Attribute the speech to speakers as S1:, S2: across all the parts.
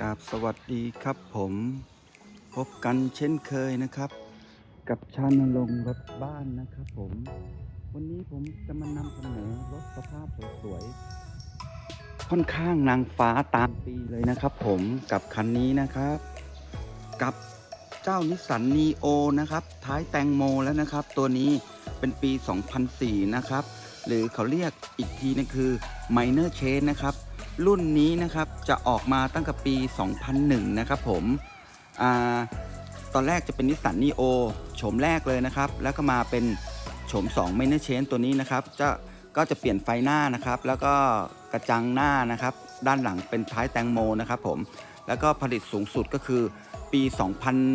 S1: กราบสวัสดีครับผมพบกันเช่นเคยนะครับ กับชานลงรถบ้านนะครับผม วันนี้ผมจะมานำเสนอรถสภาพสวยๆค่อนข้างนางฟ้าตามปีเลยนะครับผมกับคันนี้นะครับ กับเจ้านิสสันนีโอนะครับ ท้ายแตงโมแล้วนะครับ ตัวนี้เป็นปี 2004 นะครับ หรือเขาเรียกอีกทีนึงคือ Minor Change นะครับ รุ่นนี้นะครับจะออกมาตั้งแต่ปี 2001 นะครับผมอตอนแรกจะเป็นนิสสันนีโอโฉมแรกเลยนะครับ แล้วก็มาเป็นโฉม2 Minor Change ตัวนี้นะครับจะก็จะเปลี่ยนไฟหน้านะครับ แล้วก็กระจังหน้านะครับ ด้านหลังเป็นท้ายแตงโมนะครับผมแล้วก็ผลิตสูงสุดก็คือปี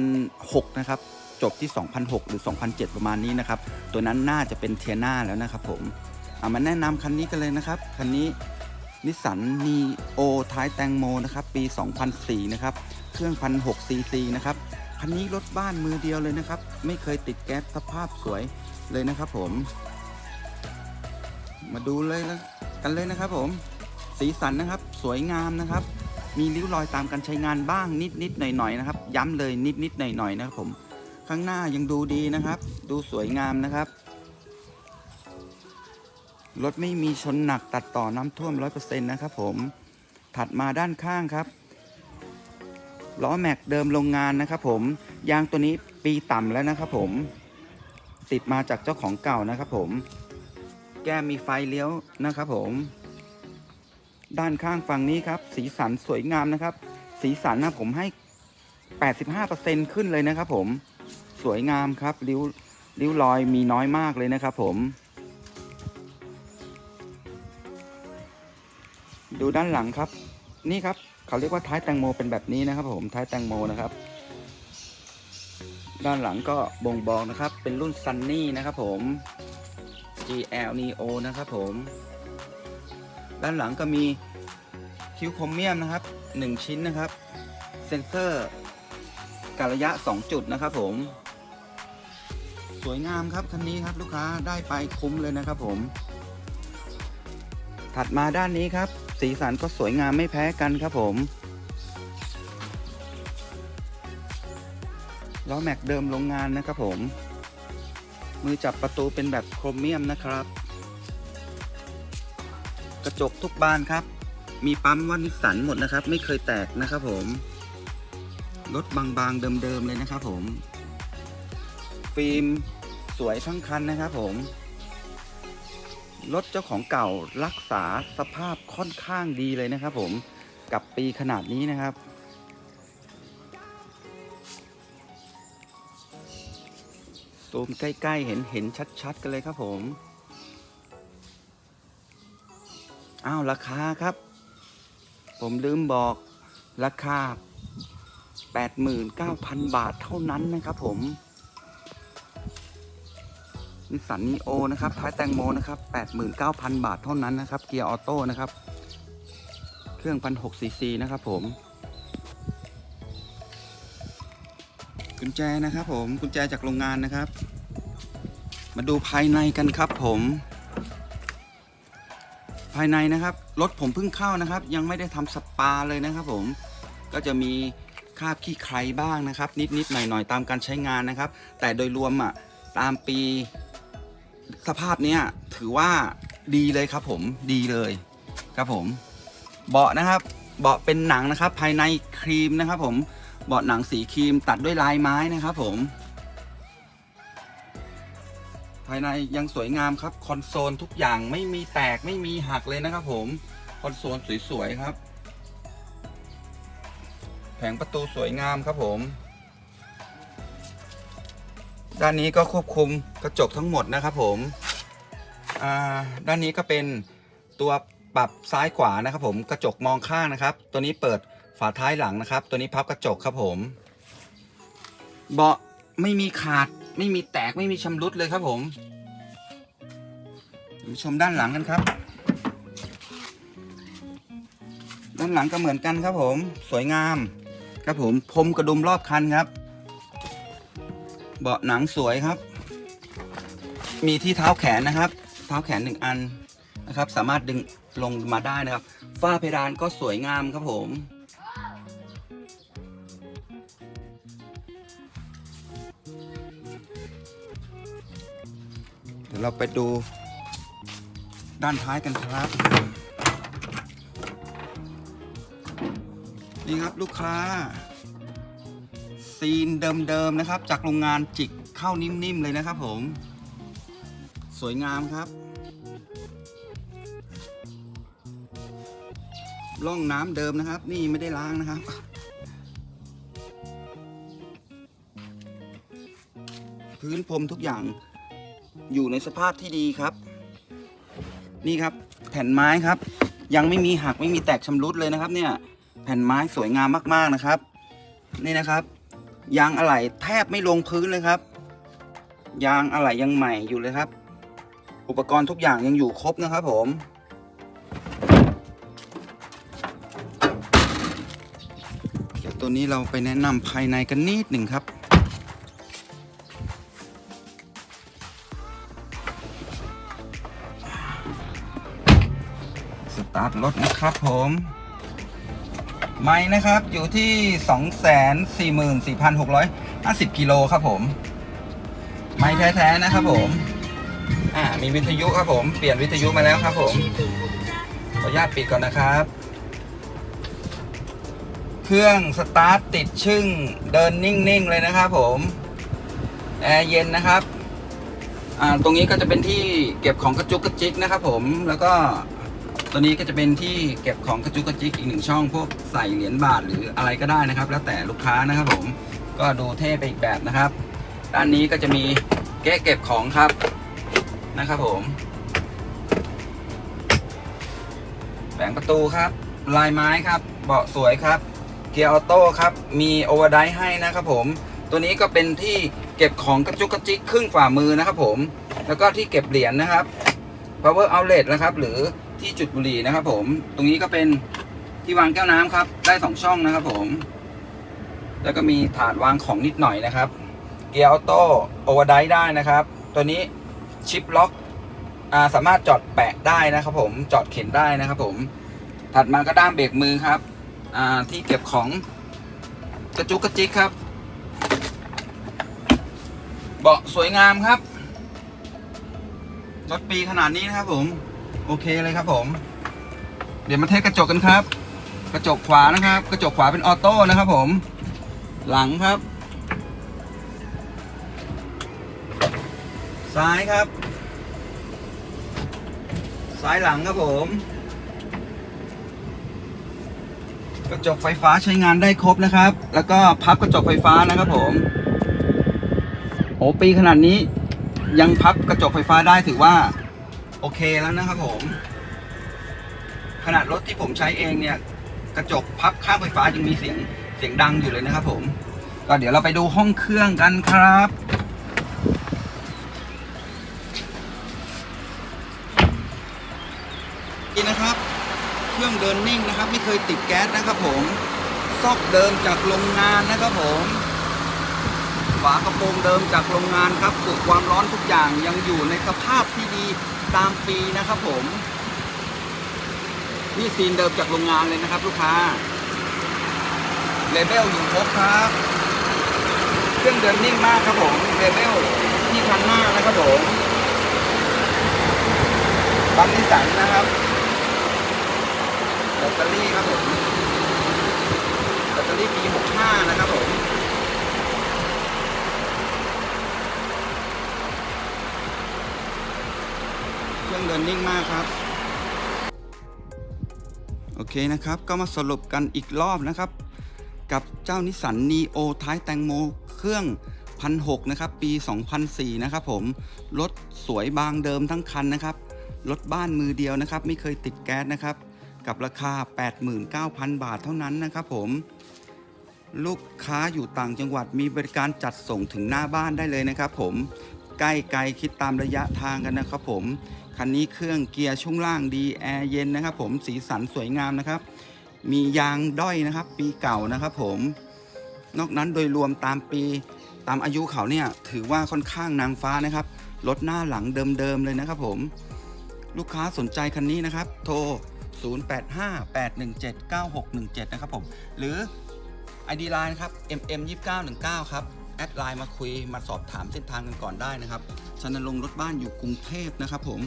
S1: 2006 นะครับ จบที่ 2006 หรือ 2007 ประมาณนี้นะครับ ตัวนั้นน่าจะเป็นเทียน่าแล้วนะครับผมเอามาแนะนำคันนี้กันเลยนะครับ คันนี้ นิสสันนีโอท้ายแตงโมนะครับปี 2004 นะครับ เครื่อง 1,600ซีซีนะครับคันนี้รถบ้านมือเดียวเลยนะครับ ไม่เคยติดแก๊สสภาพสวยเลยนะครับผม มาดูเลยแล้วกันเลยนะครับผม สีสันนะครับสวยงามนะครับ มีริ้วรอยตามการใช้งานบ้างนิดนิดหน่อยหน่อยนะครับ ย้ำเลยนิดนิดหน่อยหน่อยนะครับผม ข้างหน้ายังดูดีนะครับ ดูสวยงามนะครับ รถไม่มีชนหนักตัดต่อน้ำท่วม 100%นะครับผมถัดมาด้านข้างครับล้อแม็กเดิมโรงงานนะครับผมยางตัวนี้ปีต่ำแล้วนะครับผมติดมาจากเจ้าของเก่านะครับผม แก้มมีไฟเลี้ยวนะครับผม ด้านข้างฝั่งนี้ครับ สีสันสวยงามนะครับ สีสันนะผมให้ 85%ขึ้นเลยนะครับผม สวยงามครับริ้วริ้วรอยมีน้อยมากเลยนะครับผม ดูด้านหลังครับ นี่ครับเขาเรียกว่าท้ายแตงโมเป็นแบบนี้นะครับผมท้ายแตงโมนะครับ ด้านหลังก็บ่งบอกนะครับ เป็นรุ่นซันนี่นะครับผม GL Neo นะครับผม ด้านหลังก็มีคิวครเมียมนะครับ 1 ชิ้นนะครับ เซ็นเซอร์การระยะ 2 จุดนะครับผม สวยงามครับคันนี้ครับลูกค้าได้ไปคุ้มเลยนะครับผม ถัดมาด้านนี้ครับ สีสันก็สวยงามไม่แพ้กันครับผมล้อแม็กเดิมโรงงานนะครับผม มือจับประตูเป็นแบบโครเมียมนะครับ กระจกทุกบานครับ มีปั๊มว่านิสสันหมดนะครับ ไม่เคยแตกนะครับผม รถบางๆเดิมๆเลยนะครับผม ฟิล์มสวยทั้งคันนะครับผม รถเจ้าของเก่ารักษาสภาพค่อนข้างดีเลยนะครับ ผมกับปีขนาดนี้นะครับ ซูมใกล้ๆเห็นเห็นชัดๆ กันเลยครับผมอ้าวราคาครับ ผมลืมบอกราคา 89,000 บาทเท่านั้นนะครับผม นิสสันนีโอนะครับท้ายแตงโมนะครับ89,000 บาทเท่านั้นนะครับ เกียร์ออโต้นะครับ เครื่อง1,600ซีซีนะครับผม กุญแจนะครับผมกุญแจจากโรงงานนะครับ มาดูภายในกันครับผม ภายในนะครับรถผมเพิ่งเข้านะครับ ยังไม่ได้ทำสปาเลยนะครับผมก็จะมีคราบขี้ใครบ้างนะครับ นิดๆหน่อยๆตามการใช้งานนะครับ แต่โดยรวมอะตามปี สภาพเนี้ยถือว่าดีเลยครับผมดีเลยครับผม เบาะนะครับ เบาะเป็นหนังนะครับ ภายในครีมนะครับ ผมเบาะหนังสีครีมตัดด้วยลายไม้นะครับผม ภายในยังสวยงามครับ คอนโซลทุกอย่างไม่มีแตกไม่มีหักเลยนะครับผมคอนโซลสวยๆครับ แผงประตูสวยงามครับผม ด้านนี้ก็ควบคุมกระจกทั้งหมดนะครับผมอ่าด้านนี้ก็เป็นตัวปรับซ้ายขวานะครับผมกระจกมองข้างนะครับ ตัวนี้เปิดฝาท้ายหลังนะครับ ตัวนี้พับกระจกครับผม เบาะไม่มีขาดไม่มีแตกไม่มีชำรุดเลยครับผมมาชมด้านหลังกันครับ ด้านหลังก็เหมือนกันครับผม สวยงาม ครับผมพรมกระดุมรอบคันครับ เบาะหนังสวยครับ มีที่เท้าแขนนะครับ เท้าแขนหนึ่งอันนะครับ สามารถดึงลงมาได้นะครับ ฝ้าเพดานก็สวยงามครับผมเดี๋ยวเราไปดูด้านท้ายกันครับ นี่ครับลูกค้า ซีนเดิมๆนะครับ จากโรงงานจิกเข้านิ่มๆเลยนะครับผม สวยงามครับร่องน้ำเดิมนะครับ นี่ไม่ได้ล้างนะครับ พื้นพรมทุกอย่างอยู่ในสภาพที่ดีครับ นี่ครับแผ่นไม้ครับ ยังไม่มีหักไม่มีแตกชำรุดเลยนะครับ เนี่ย แผ่นไม้สวยงามมากๆนะครับ นี่นะครับ ยางอะไหล่แทบไม่ลงพื้นเลยครับ ยางอะไหล่ยังใหม่อยู่เลยครับ อุปกรณ์ทุกอย่างยังอยู่ครบนะครับ ผมเดี๋ยวตัวนี้เราไปแนะนำภายในกันนิดหนึ่งครับสตาร์ทรถนะครับผม ไม้นะครับอยู่ที่ 44,650 กิโลครับผม ไม้แท้ๆนะครับผมอ่ามีวิทยุครับผม เปลี่ยนวิทยุมาแล้วครับผม ขออนุญาตปิดก่อนนะครับ เครื่องสตาร์ทติดชึ่งเดินนิ่งๆเลยนะครับผมแอร์เย็นนะครับ อ่า ตรงนี้ก็จะเป็นที่เก็บของกระจุกกระจิกนะครับผม แล้วก็ ตัวนี้ก็จะเป็นที่เก็บของกระจุกกระจิกอีกหนึ่งช่อง พวกใส่เหรียญบาทหรืออะไรก็ได้นะครับ แล้วแต่ลูกค้านะครับผมก็ดูเท่ไปอีกแบบนะครับ ด้านนี้ก็จะมีเก๊ะเก็บของครับนะครับผมแผงประตูครับ ลายไม้ครับ เบาะสวยครับ เกียร์ออโต้ครับ มีโอเวอร์ไดให้นะครับผม ตัวนี้ก็เป็นที่เก็บของกระจุกกระจิกครึ่งฝ่ามือนะครับผม แล้วก็ที่เก็บเหรียญนะครับ power outlet นะครับ หรือ ที่จุดบุหรี่นะครับ ผมตรงนี้ก็เป็นที่วางแก้วน้ำครับ ได้สองช่องนะครับ ผม แล้วก็มีถาดวางของนิดหน่อยนะครับ เกียร์ออโต้โอเวอร์ไดได้นะครับ ตัวนี้ชิปล็อกอาสามารถจอดแปะได้นะครับผมจอดเข็นได้นะครับ ผม ถัดมาก็ด้ามเบรกมือครับอ่าที่เก็บของกระจุกกระจิกครับ เบาะสวยงามครับรถปีขนาดนี้นะครับผม โอเคเลยครับผม เดี๋ยวมาเทสกระจกกันครับ กระจกขวานะครับ กระจกขวาเป็นออโต้นะครับผม หลังครับ ซ้ายครับ ซ้ายหลังครับผม กระจกไฟฟ้าใช้งานได้ครบนะครับ แล้วก็พับกระจกไฟฟ้านะครับผม โอ้ปีขนาดนี้ยังพับกระจกไฟฟ้าได้ถือว่า โอเคแล้วนะครับผม ขนาดรถที่ผมใช้เองเนี่ย กระจกพับข้างไฟฟ้ายังมีเสียงเสียงดังอยู่เลยนะครับผม ก็เดี๋ยวเราไปดูห้องเครื่องกันครับนี่นะครับ เครื่องเดินนิ่งนะครับ ไม่เคยติดแก๊สนะครับผม ซอกเดิมจากโรงงานนะครับผม ฝากระโปรงเดิมจากโรงงานครับฝึกความร้อนทุกอย่างยังอยู่ในสภาพที่ดีตามปีนะครับผมนี่ซีนเดิมจากโรงงานเลยนะครับ ลูกค้าเลเบลอยู่ครบครับ เครื่องเดินนิ่งมากครับผมเลเบลที่คันหน้านะครับผมบัมนิสันนะครับแบตเตอรี่ครับผมแบตเตอรี่ปี65นะครับผม เค รื่องเดินนิ่งมากครับ โอเคนะครับ ก็มาสรุปกันอีกรอบนะครับ กับเจ้านิสสันนีโอท้ายแตงโมเครื่องพันหนะครับ ปี 2004 นะครับผม รถสวยบางเดิมทั้งคันนะครับ รถบ้านมือเดียวนะครับ ไม่เคยติดแก๊สนะครับ กับราคา 89,000 บาทเท่านั้นนะครับผม ลูกค้าอยู่ต่างจังหวัดมีบริการจัดส่งถึงหน้าบ้านได้เลยนะครับผม ใกล้ไกลคิดตามระยะทางกันนะครับผม คันนี้เครื่องเกียร์ช่วงล่างดีแอร์เย็นนะครับผมสีสันสวยงามนะครับ มียางด้อยนะครับ ปีเก่านะครับผมนอกนั้นโดยรวมตามปีตามอายุเขาเนี่ยถือว่าค่อนข้างนางฟ้านะครับรถหน้าหลังเดิมๆเลยนะครับผม ลูกค้าสนใจคันนี้นะครับ โทร 0858179617 นะครับผม หรือ ID Line ครับ mm2919 ครับ แอดไลน์มาคุยมาสอบถามเส้นทางกันก่อนได้นะครับชันลงรถบ้านอยู่กรุงเทพนะครับ ผม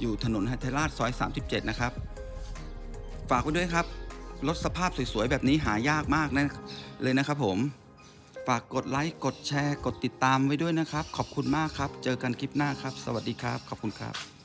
S1: อยู่ถนนฮัทเทราชซอย 37 นะครับ ฝากไว้ด้วยครับรถสภาพสวยๆ แบบนี้หายากมากนะเลยนะครับผม ฝากกดไลค์กดแชร์ กดติดตามไว้ด้วยนะครับ ขอบคุณมากครับ เจอกันคลิปหน้าครับ สวัสดีครับ ขอบคุณครับ